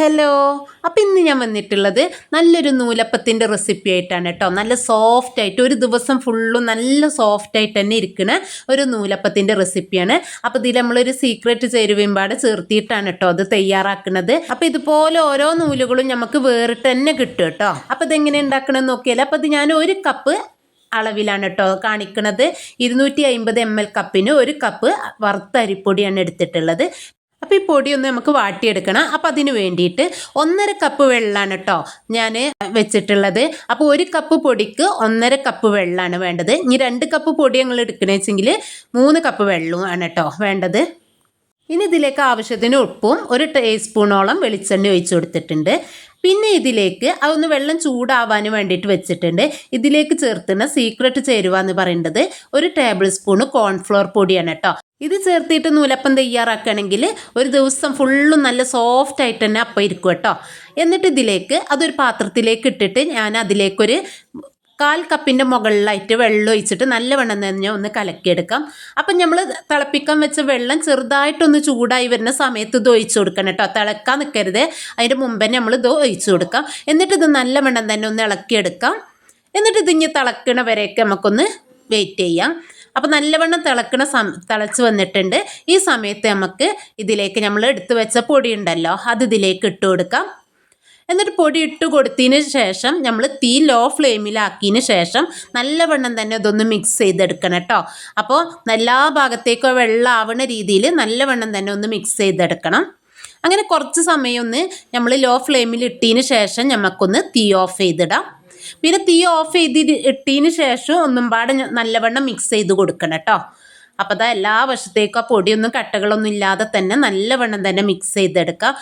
Hello അപ്പം ഇന്ന് ഞാൻ വന്നിട്ടുള്ളത് നല്ലൊരു നൂലപ്പത്തിന്റെ റെസിപ്പി ആയിട്ടാണ് കേട്ടോ. നല്ല സോഫ്റ്റ് ആയിട്ട് ഒരു ദിവസം ഫുള്ളും നല്ല സോഫ്റ്റ് ആയിട്ട് തന്നെ ഇരിക്കുന്ന ഒരു നൂലപ്പത്തിന്റെ റെസിപ്പിയാണ് അപ്പോൾ ഇതിൽ നമ്മളൊരു സീക്രട്ട് ചേരുവമ്പാട് ചേർത്തിയിട്ടാണ് കേട്ടോ അത് തയ്യാറാക്കുന്നത് അപ്പോൾ ഇതുപോലെ ഓരോ നൂലുകളും നമുക്ക് വേറിട്ട് തന്നെ കിട്ടും കേട്ടോ. അപ്പോൾ ഇതെങ്ങനെ ഉണ്ടാക്കണമെന്ന് നോക്കിയാൽ അപ്പോൾ ഇത് ഞാൻ ഒരു കപ്പ് അളവിലാണ് കേട്ടോ കാണിക്കുന്നത് ഇരുന്നൂറ്റി അമ്പത് എം എൽ കപ്പിന് ഒരു കപ്പ് വറുത്ത അരിപ്പൊടിയാണ് എടുത്തിട്ടുള്ളത്. അപ്പോൾ ഈ പൊടി ഒന്ന് നമുക്ക് വാട്ടിയെടുക്കണം. അപ്പോൾ അതിന് വേണ്ടിയിട്ട് ഒന്നര കപ്പ് വെള്ളമാണ് കേട്ടോ ഞാൻ വെച്ചിട്ടുള്ളത്. അപ്പോൾ ഒരു കപ്പ് പൊടിക്ക് ഒന്നര കപ്പ് വെള്ളമാണ് വേണ്ടത്. ഇനി രണ്ട് കപ്പ് പൊടി ഞങ്ങൾ എടുക്കണമെച്ചെങ്കിൽ മൂന്ന് കപ്പ് വെള്ളമാണ് കേട്ടോ വേണ്ടത്. ഇനി ഇതിലേക്ക് ആവശ്യത്തിന് ഉപ്പും ഒരു ടീസ്പൂണോളം വെളിച്ചെണ്ണ ഒഴിച്ചു കൊടുത്തിട്ടുണ്ട്. പിന്നെ ഇതിലേക്ക് അതൊന്ന് വെള്ളം ചൂടാവാൻ വേണ്ടിയിട്ട് വെച്ചിട്ടുണ്ട്. ഇതിലേക്ക് ചേർത്തുന്ന സീക്രട്ട് ചേരുവ എന്ന് പറയുന്നത് ഒരു ടേബിൾ സ്പൂൺ കോൺഫ്ലോർ പൊടിയാണ് കേട്ടോ. ഇത് ചേർത്തിട്ട് നൂലപ്പം തയ്യാറാക്കുകയാണെങ്കിൽ ഒരു ദിവസം ഫുള്ളും നല്ല സോഫ്റ്റ് ആയിട്ട് തന്നെ അപ്പം ഇരിക്കും കേട്ടോ. എന്നിട്ട് ഇതിലേക്ക് അതൊരു പാത്രത്തിലേക്ക് ഇട്ടിട്ട് ഞാൻ അതിലേക്കൊരു കാൽ കപ്പിന്റെ മുകളിലായിട്ട് വെള്ളം ഒഴിച്ചിട്ട് നല്ല വെണ്ണം തന്നെ ഒന്ന് കലക്കിയെടുക്കാം. അപ്പം നമ്മൾ തിളപ്പിക്കാൻ വെച്ച വെള്ളം ചെറുതായിട്ടൊന്ന് ചൂടായി വരുന്ന സമയത്ത് ഇത് ഒഴിച്ചു കൊടുക്കണം കേട്ടോ. തിളക്കാൻ നിൽക്കരുത്. അതിന്റെ മുമ്പേ നമ്മൾ ഇത് ഒഴിച്ചു കൊടുക്കാം. എന്നിട്ട് ഇത് നല്ല വെണ്ണം തന്നെ ഒന്ന് ഇളക്കിയെടുക്കാം. എന്നിട്ട് ഇതിഞ്ഞ് തിളക്കണ നമുക്കൊന്ന് വെയിറ്റ് ചെയ്യാം. അപ്പോൾ നല്ലവണ്ണം തിളക്കണ സം തിളച്ച് വന്നിട്ടുണ്ട്. ഈ സമയത്ത് നമുക്ക് ഇതിലേക്ക് നമ്മൾ എടുത്തു വെച്ച പൊടി ഉണ്ടല്ലോ അത് ഇതിലേക്ക് ഇട്ട് കൊടുക്കാം. എന്നിട്ട് പൊടി ഇട്ട് കൊടുത്തതിന് ശേഷം നമ്മൾ തീ ലോ ഫ്ലെയിമിലാക്കിയതിന് ശേഷം നല്ലവണ്ണം തന്നെ അതൊന്ന് മിക്സ് ചെയ്തെടുക്കണം കേട്ടോ. അപ്പോൾ എല്ലാ ഭാഗത്തേക്കോ വെള്ളം ആവണ രീതിയിൽ നല്ലവണ്ണം തന്നെ ഒന്ന് മിക്സ് ചെയ്തെടുക്കണം. അങ്ങനെ കുറച്ച് സമയം ഒന്ന് നമ്മൾ ലോ ഫ്ലെയിമിൽ ഇട്ടതിന് ശേഷം നമുക്കൊന്ന് തീ ഓഫ് ചെയ്തിടാം. പിന്നെ തീ ഓഫ് ചെയ്ത് ഇട്ടതിന് ശേഷം ഒന്നും പാടെ നല്ലവണ്ണം മിക്സ് ചെയ്ത് കൊടുക്കണം കേട്ടോ അപ്പോൾ അതാ എല്ലാ വശത്തേക്കും ആ പൊടിയൊന്നും കട്ടകളൊന്നും ഇല്ലാതെ തന്നെ നല്ലവണ്ണം തന്നെ മിക്സ് ചെയ്തെടുക്കാം.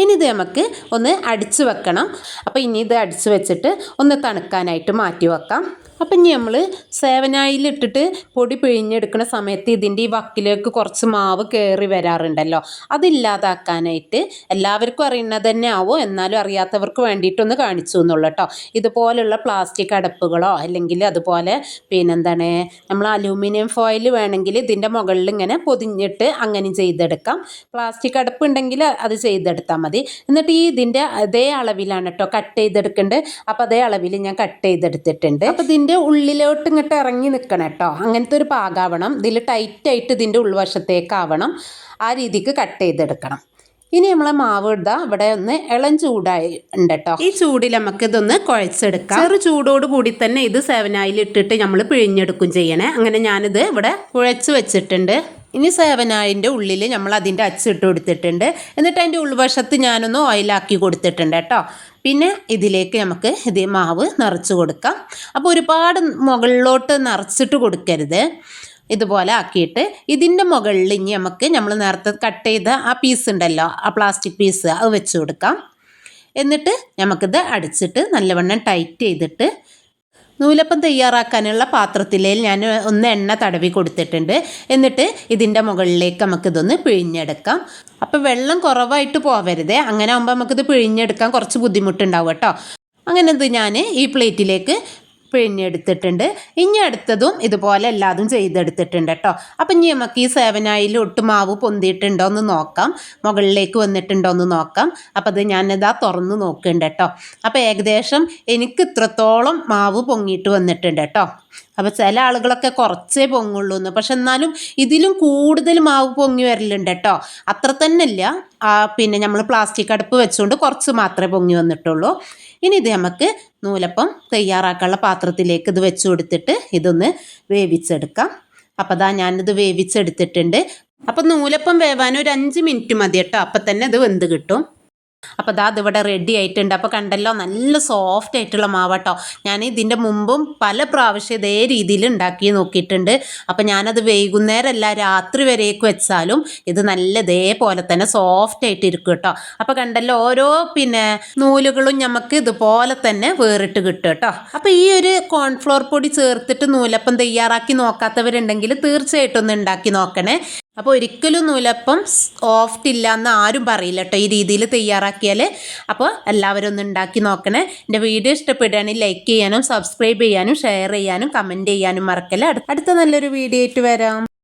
ഇനി ഇത് നമുക്ക് ഒന്ന് അടിച്ചു വെക്കണം. അപ്പോൾ ഇനി ഇത് അടിച്ചു വെച്ചിട്ട് ഒന്ന് തണുക്കാനായിട്ട് മാറ്റി വെക്കാം. അപ്പം ഇനി നമ്മൾ സേവനായിലിട്ടിട്ട് പൊടി പിഴിഞ്ഞെടുക്കുന്ന സമയത്ത് ഇതിന്റെ ഈ വക്കിലേക്ക് കുറച്ച് മാവ് കയറി വരാറുണ്ടല്ലോ. അതില്ലാതാക്കാനായിട്ട് എല്ലാവർക്കും അറിയുന്നത് തന്നെ ആവോ? എന്നാലും അറിയാത്തവർക്ക് വേണ്ടിയിട്ടൊന്ന് കാണിച്ചു എന്നുള്ളൂ കേട്ടോ. ഇതുപോലുള്ള പ്ലാസ്റ്റിക് അടപ്പുകളോ അല്ലെങ്കിൽ അതുപോലെ പിന്നെന്താണ് നമ്മൾ അലൂമിനിയം ഫോയിൽ വേണമെങ്കിൽ ഇതിന്റെ മുകളിൽ ഇങ്ങനെ പൊതിഞ്ഞിട്ട് അങ്ങനെ ചെയ്തെടുക്കാം. പ്ലാസ്റ്റിക് അടപ്പ് ഉണ്ടെങ്കിൽ അത് ചെയ്തെടുത്താൽ മതി. എന്നിട്ട് ഈ ഇതിന്റെ അതേ അളവിലാണ് കേട്ടോ കട്ട് ചെയ്തെടുക്കേണ്ടത് അപ്പോൾ അതേ അളവിൽ ഞാൻ കട്ട് ചെയ്തെടുത്തിട്ടുണ്ട്. അപ്പോൾ ഇതിന്റെ ഇതിന്റെ ഉള്ളിലോട്ട് ഇങ്ങോട്ട് ഇറങ്ങി നിൽക്കണം കേട്ടോ അങ്ങനത്തെ ഒരു പാകാവണം. ഇതിൽ ടൈറ്റായിട്ട് ഇതിന്റെ ഉൾവശത്തേക്കാവണം. ആ രീതിക്ക് കട്ട് ചെയ്തെടുക്കണം. ഇനി നമ്മളെ മാവ് ഇടാ ഇവിടെ ഒന്ന് ഇളം ചൂടായി ഉണ്ട് കേട്ടോ ഈ ചൂടിൽ നമുക്ക് ഇതൊന്ന് കുഴച്ചെടുക്കാം. ചെറു ചൂടോട് കൂടി തന്നെ ഇത് സേവനായിൽ ഇട്ടിട്ട് നമ്മൾ പിഴിഞ്ഞെടുക്കും ചെയ്യണേ. അങ്ങനെ ഞാനിത് ഇവിടെ കുഴച്ച് വെച്ചിട്ടുണ്ട്. ഇനി സേവനായിന്റെ ഉള്ളിൽ നമ്മൾ അതിന്റെ അച്ചിട്ട് കൊടുത്തിട്ടുണ്ട്. എന്നിട്ട് അതിന്റെ ഉൾവശത്ത് ഞാനൊന്ന് ഓയിലാക്കി കൊടുത്തിട്ടുണ്ട് കേട്ടോ പിന്നെ ഇതിലേക്ക് നമുക്ക് ഇത് മാവ് നിറച്ച് കൊടുക്കാം. അപ്പോൾ ഒരുപാട് മുകളിലോട്ട് നിറച്ചിട്ട് കൊടുക്കരുത്. ഇതുപോലെ ആക്കിയിട്ട് ഇതിന്റെ മുകളിൽ ഇനി നമുക്ക് നമ്മൾ നേരത്തെ കട്ട് ചെയ്ത ആ പീസ് ഉണ്ടല്ലോ ആ പ്ലാസ്റ്റിക് പീസ് അത് വെച്ച് കൊടുക്കാം. എന്നിട്ട് നമുക്കിത് അടിച്ചിട്ട് നല്ലവണ്ണം ടൈറ്റ് ചെയ്തിട്ട് നൂലപ്പം തയ്യാറാക്കാനുള്ള പാത്രത്തിൽ ഞാൻ ഒന്ന് എണ്ണ തടവി കൊടുത്തിട്ടുണ്ട്. എന്നിട്ട് ഇതിന്റെ മുകളിലേക്ക് നമുക്കിതൊന്ന് പിഴിഞ്ഞെടുക്കാം. അപ്പോൾ വെള്ളം കുറവായിട്ട് പോവരുത്. അങ്ങനെ ആകുമ്പോൾ നമുക്കിത് പിഴിഞ്ഞെടുക്കാൻ കുറച്ച് ബുദ്ധിമുട്ടുണ്ടാവും കേട്ടോ. അങ്ങനെ ഇത് ഞാൻ ഈ പ്ലേറ്റിലേക്ക് പിഴിഞ്ഞെടുത്തിട്ടുണ്ട് ഇനി അടുത്തതും ഇതുപോലെ എല്ലാതും ചെയ്തെടുത്തിട്ടുണ്ട് കേട്ടോ അപ്പം ഇനി നമുക്ക് ഈ സേവനായിൽ ഒട്ട് മാവ് പൊന്തിയിട്ടുണ്ടോ എന്ന് നോക്കാം. മുകളിലേക്ക് വന്നിട്ടുണ്ടോ എന്ന് നോക്കാം. അപ്പം അത് ഞാനിതാ തുറന്ന് നോക്കുന്നുണ്ട് കേട്ടോ അപ്പം ഏകദേശം എനിക്ക് ഇത്രത്തോളം മാവ് പൊങ്ങിയിട്ട് വന്നിട്ടുണ്ട് കേട്ടോ അപ്പോൾ ചില ആളുകളൊക്കെ കുറച്ചേ പൊങ്ങുള്ളൂ എന്ന് പക്ഷെ എന്നാലും ഇതിലും കൂടുതൽ മാവ് പൊങ്ങി വരലുണ്ട് കേട്ടോ അത്ര തന്നെ ഇല്ല പിന്നെ നമ്മൾ പ്ലാസ്റ്റിക് അടുപ്പ് വെച്ചുകൊണ്ട് കുറച്ച് മാത്രമേ പൊങ്ങി വന്നിട്ടുള്ളൂ. ഇനി ഇത് നമുക്ക് നൂലപ്പം തയ്യാറാക്കാനുള്ള പാത്രത്തിലേക്ക് ഇത് വെച്ച് കൊടുത്തിട്ട് ഇതൊന്ന് വേവിച്ചെടുക്കാം. അപ്പോൾ അതാ ഞാനിത് വേവിച്ചെടുത്തിട്ടുണ്ട്. അപ്പം നൂലപ്പം വേവാൻ ഒരു അഞ്ച് മിനിറ്റ് മതി കേട്ടോ. അപ്പം തന്നെ ഇത് വെന്ത് കിട്ടും. അപ്പോൾ ദാ ഇവിടെ റെഡി ആയിട്ടുണ്ട്. അപ്പോൾ കണ്ടല്ലോ നല്ല സോഫ്റ്റ് ആയിട്ടുള്ള മാവട്ടോ. ഞാൻ ഇതിന്റെ മുമ്പും പല പ്രാവശ്യം ഇതേ രീതിയിൽ ഉണ്ടാക്കി നോക്കിയിട്ടുണ്ട്. അപ്പോൾ ഞാനത് വൈകുന്നേരമല്ല രാത്രി വരേക്ക് വെച്ചാലും ഇത് നല്ല ഇതേപോലെ തന്നെ സോഫ്റ്റ് ആയിട്ട് ഇരിക്കും കേട്ടോ. അപ്പോൾ കണ്ടല്ലോ ഓരോ പിന്നെ നൂലുകളും നമുക്ക് ഇതുപോലെ തന്നെ വേറിട്ട് കിട്ടും കേട്ടോ. അപ്പോൾ ഈ ഒരു കോൺഫ്ലോർ പൊടി ചേർത്തിട്ട് നൂലപ്പം തയ്യാറാക്കി നോക്കാത്തവരുണ്ടെങ്കിൽ തീർച്ചയായിട്ടും ഒന്ന് ഉണ്ടാക്കി നോക്കണേ. അപ്പോൾ ഒരിക്കലും നൂലപ്പം സോഫ്റ്റ് ഇല്ല എന്ന് ആരും പറയില്ല കേട്ടോ ഈ രീതിയിൽ തയ്യാറാക്കിയാൽ അപ്പോൾ എല്ലാവരും ഒന്ന് ഉണ്ടാക്കി നോക്കണേ. എന്റെ വീഡിയോ ഇഷ്ടപ്പെടുകയാണെങ്കിൽ ലൈക്ക് ചെയ്യാനും സബ്സ്ക്രൈബ് ചെയ്യാനും ഷെയർ ചെയ്യാനും കമന്റ് ചെയ്യാനും മറക്കല്ല. അടുത്ത നല്ലൊരു വീഡിയോ ആയിട്ട് വരാം.